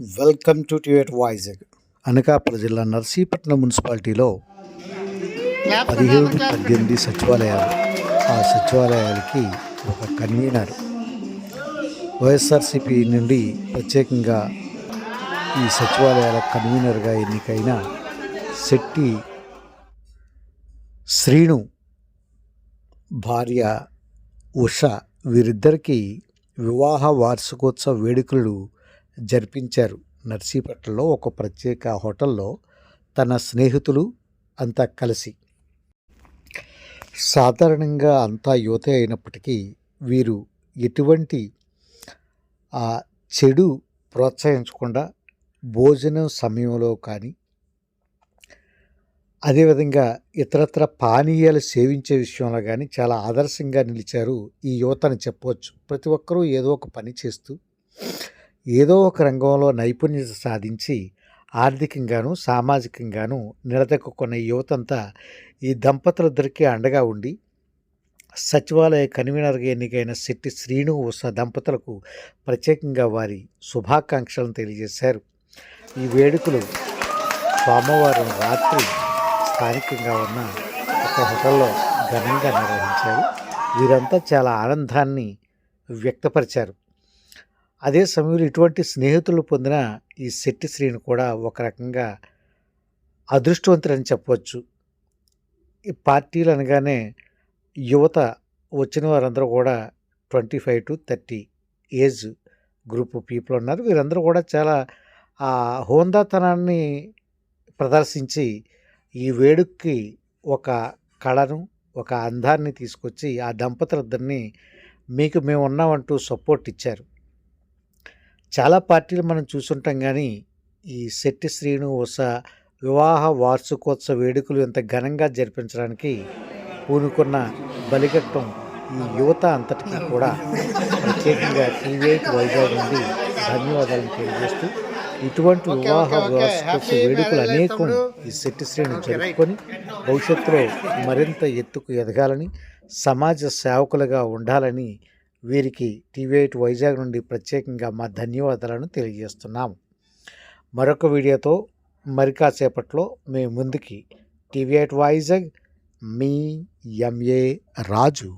Welcome to ట్యూట్ వాయిజగ్ అనకాపల్లి జిల్లా నర్సీపట్నం మున్సిపాలిటీలో పదిహేడు పద్దెనిమిది సచివాలయాలు. ఆ సచివాలయాలకి ఒక కన్వీనర్. వైఎస్ఆర్సిపి నుండి ప్రత్యేకంగా ఈ సచివాలయాల కన్వీనర్గా ఎన్నికైన శెట్టి శ్రీను భార్య ఉష వీరిద్దరికీ వివాహ వార్షికోత్సవ వేడుకలు జరిపించారు. నర్సీపట్నలో ఒక ప్రత్యేక హోటల్లో తన స్నేహితులు అంతా కలిసి. సాధారణంగా అంతా యువతే అయినప్పటికీ వీరు ఎటువంటి ఆ చెడు ప్రోత్సహించకుండా భోజనం సమయంలో కానీ అదేవిధంగా ఇతరత్ర పానీయాలు సేవించే విషయంలో కానీ చాలా ఆదర్శంగా నిలిచారు ఈ యువతని చెప్పవచ్చు. ప్రతి ఒక్కరూ ఏదో ఒక పని చేస్తూ ఏదో ఒక రంగంలో నైపుణ్యత సాధించి ఆర్థికంగాను సామాజికంగాను నిలదొక్కున్న యువతంతా ఈ దంపతులిద్దరికీ అండగా ఉండి సచివాలయ కన్వీనర్గా ఎన్నికైన శెట్టి శ్రీను ఉష దంపతులకు ప్రత్యేకంగా వారి శుభాకాంక్షలను తెలియజేశారు. ఈ వేడుకలు సోమవారం రాత్రి స్థానికంగా ఉన్న ఒక హోటల్లో ఘనంగా నిర్వహించారు. వీరంతా చాలా ఆనందాన్ని వ్యక్తపరిచారు. అదే సమయంలో ఇటువంటి స్నేహితులు పొందిన ఈ శెట్టి శ్రీని కూడా ఒక రకంగా అదృష్టవంతులని చెప్పవచ్చు. ఈ పార్టీలు అనగానే యువత వచ్చిన వారందరూ కూడా twenty five to thirty age group people ఉన్నారు. వీరందరూ కూడా చాలా ఆ హోందాతనాన్ని ప్రదర్శించి ఈ వేడుకకి ఒక కళను ఒక అందాన్ని తీసుకొచ్చి ఆ దంపతులిద్దరిని మీకు మేము ఉన్నామంటూ సపోర్ట్ ఇచ్చారు. చాలా పార్టీలు మనం చూసుంటాం కానీ ఈ శెట్టి శ్రీను ఉష వివాహ వార్షికోత్సవ వేడుకలు ఇంత ఘనంగా జరిపించడానికి పూనుకున్న బలిగట్టం ఈ యువత అంతటికీ కూడా ప్రత్యేకంగా టీవీ వైజాగ్ నుండి ధన్యవాదాలను తెలియజేస్తూ ఇటువంటి వివాహ వార్షికోత్సవ వేడుకలు అనేకం ఈ శెట్టి శ్రేణి జరుపుకొని భవిష్యత్తులో మరింత ఎత్తుకు ఎదగాలని సమాజ సేవకులుగా ఉండాలని వీరికి టీవీ ఎయిట్ వైజాగ్ నుండి ప్రత్యేకంగా మా ధన్యవాదాలను తెలియజేస్తున్నాం. మరొక వీడియోతో మరికాసేపట్లో మేము ముందుకి టీవీ ఎయిట్ వైజాగ్ మీ ఎంఏ రాజు.